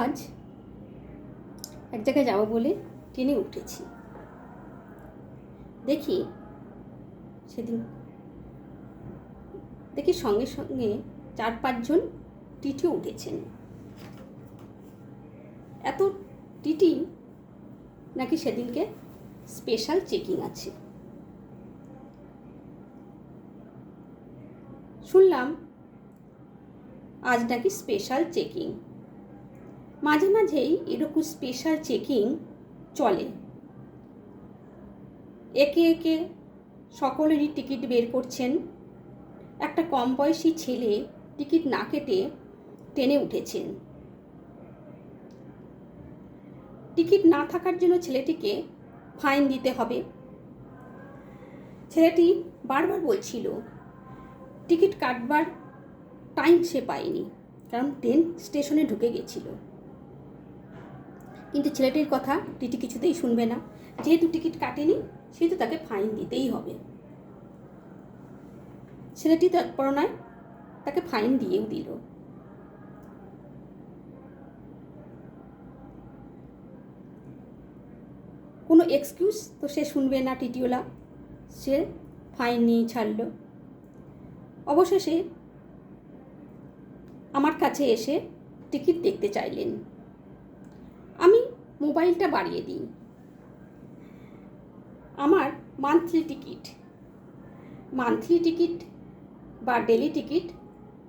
আজ এক জায়গায় যাব বলে ট্রেনে উঠেছি। দেখি সেদিন, দেখি সঙ্গে সঙ্গে চার পাঁচজন টিটিও উঠেছেন। এত টিটি নাকি সেদিনকে স্পেশাল চেকিং আছে। শুনলাম আজ নাকি স্পেশাল চেকিং মাঝে মাঝেই এরকম স্পেশাল চেকিং চলে। একে একে সকলেরই টিকিট বের করছেন। একটা কম বয়সী ছেলে টিকিট না কেটে ট্রেনে উঠেছেন। টিকিট না থাকার জন্য ছেলেটিকে ফাইন দিতে হবে। ছেলেটি বারবার বলছিল টিকিট কাটবার টাইম সে পায়নি, কারণ ট্রেন স্টেশনে ঢুকে গেছিল। কিন্তু ছেলেটির কথা টিটি কিছুতেই শুনবে না। যেহেতু টিকিট কাটেনি, সেহেতু তাকে ফাইন দিতেই হবে। ছেলেটি তৎপরণায় তাকে ফাইন দিয়েও দিল। কোনো এক্সকিউজ তো সে শুনবে না, টিটিওলা। সে ফাইন নিয়ে ছাড়ল। অবশেষে আমার কাছে এসে টিকিট দেখতে চাইলেন। মোবাইলটা বাড়িয়ে দিন। আমার মান্থলি টিকিট মান্থলি টিকিট বা ডেলি টিকিট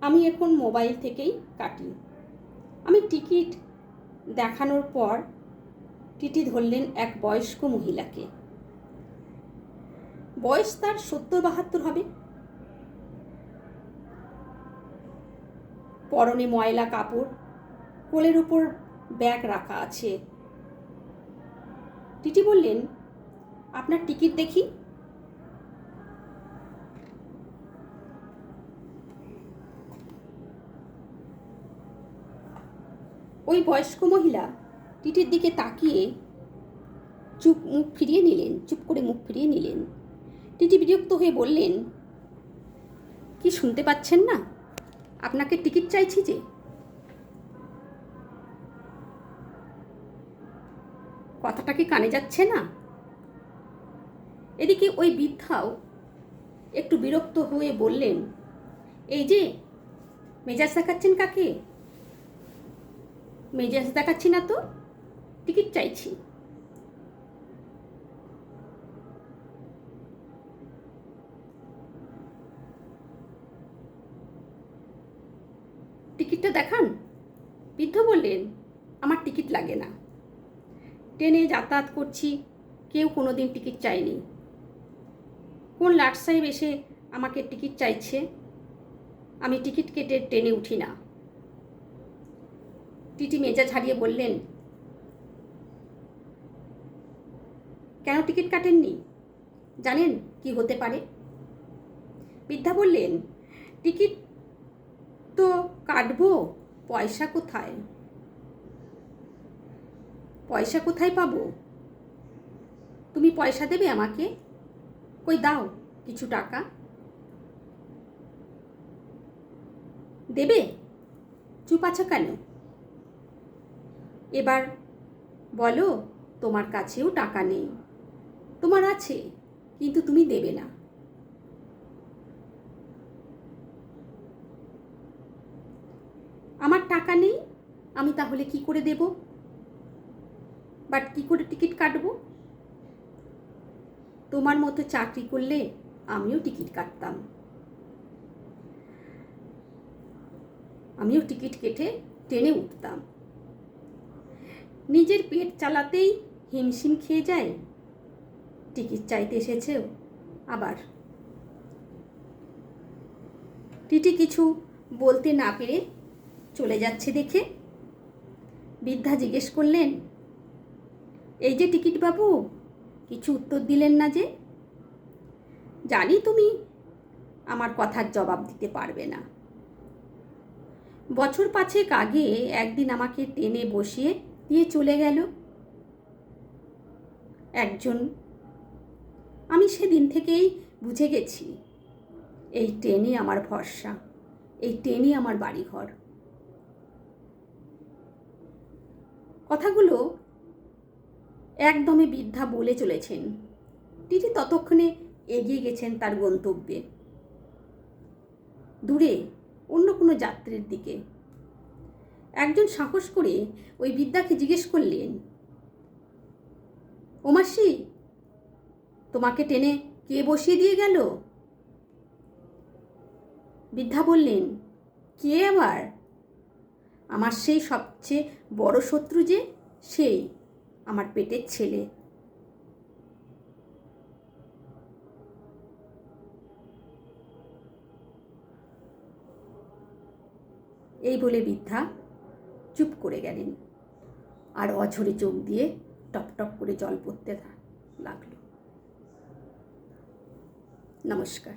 আমি এখন মোবাইল থেকেই কাটি। আমি টিকিট দেখানোর পর টিটি ধরলেন এক বয়স্ক মহিলাকে। বয়স তার সত্তর বাহাত্তর হবে। পরনে ময়লা কাপড়, কোলের উপর ব্যাগ রাখা আছে। টিটি বললেন, আপনার টিকিট দেখি? ওই বয়স্ক মহিলা টিটির দিকে তাকিয়ে চুপ মুখ ফিরিয়ে নিলেন, চুপ করে মুখ ফিরিয়ে নিলেন। টিটি বিরক্ত হয়ে বললেন, কি শুনতে পাচ্ছেন না? আপনাকে টিকিট চাইছি যে কথাটা কি কানে যাচ্ছে না? এদিকে ওই বৃদ্ধাও একটু বিরক্ত হয়ে বললেন, এই যে, মেজাজ দেখাচ্ছেন কাকে? মেজাজ দেখাচ্ছি না তো, টিকিট চাইছি। টিকিটটা দেখান? বৃদ্ধ বললেন, আমার টিকিট লাগে না। ট্রেনে যাতায়াত করছি, কেউ কোনো দিন টিকিট চায়নি কোন লাট সাহেব এসে আমাকে টিকিট চাইছে? আমি টিকিট কেটে ট্রেনে উঠি না। টিটি মেজাজ হারিয়ে বললেন, কেন টিকিট কাটেননি? জানেন কি হতে পারে? বৃদ্ধা বললেন, টিকিট তো কাটবো, পয়সা কোথায়? পয়সা কোথায় পাবো? তুমি পয়সা দেবে আমাকে? কই দাও কিছু টাকা। দেবে? চুপ আছো কেন? এবার বলো তোমার কাছেও টাকা নেই। তোমার আছে, কিন্তু তুমি দেবে না। আমার টাকা নেই, আমি তাহলে কি করে দেব? বাট কি করে টিকিট কাটবো? তোমার মতো চাকরি করলে আমিও টিকিট কাটতাম। আমিও টিকিট কেটে ট্রেনে উঠতাম। নিজের পেট চালাতেই হিমশিম খেয়ে যায়। টিকিট চাইতে এসেছেও আবার। টিটি কিছু বলতে না পেরে চলে যাচ্ছে দেখে। বৃদ্ধা জিজ্ঞেস করলেন এই যে টিকিট বাবু, কিছু উত্তর দিলেন না যে? জানি তুমি, আমার কথার জবাব দিতে পারবে না। বছর পাঁচেক আগে একদিন আমাকে টেনে বসিয়ে দিয়ে চলে গেল। একজন, আমি সেদিন থেকেই বুঝে গেছি, এই ট্রেনই আমার ভরসা, এই ট্রেনই আমার বাড়িঘর। কথাগুলো একদমই বৃদ্ধা বলে চলেছেন। টিটি ততক্ষণে এগিয়ে গেছেন তার গন্তব্যে। দূরে অন্য কোনো যাত্রীর দিকে। একজন সাহস করে ওই বিদ্যাকে জিজ্ঞেস করলেন ও মাসি তোমাকে টেনে কে বসিয়ে দিয়ে গেল? বৃদ্ধা বললেন, কে আবার? আমার সেই সবচেয়ে বড় শত্রু যে, সেই। আমার পেটের ছেলে। এই বলে বৃদ্ধা চুপ করে গেলেন আর অঝরে চোখ দিয়ে টপ টপ করে জল পড়তে লাগল। নমস্কার।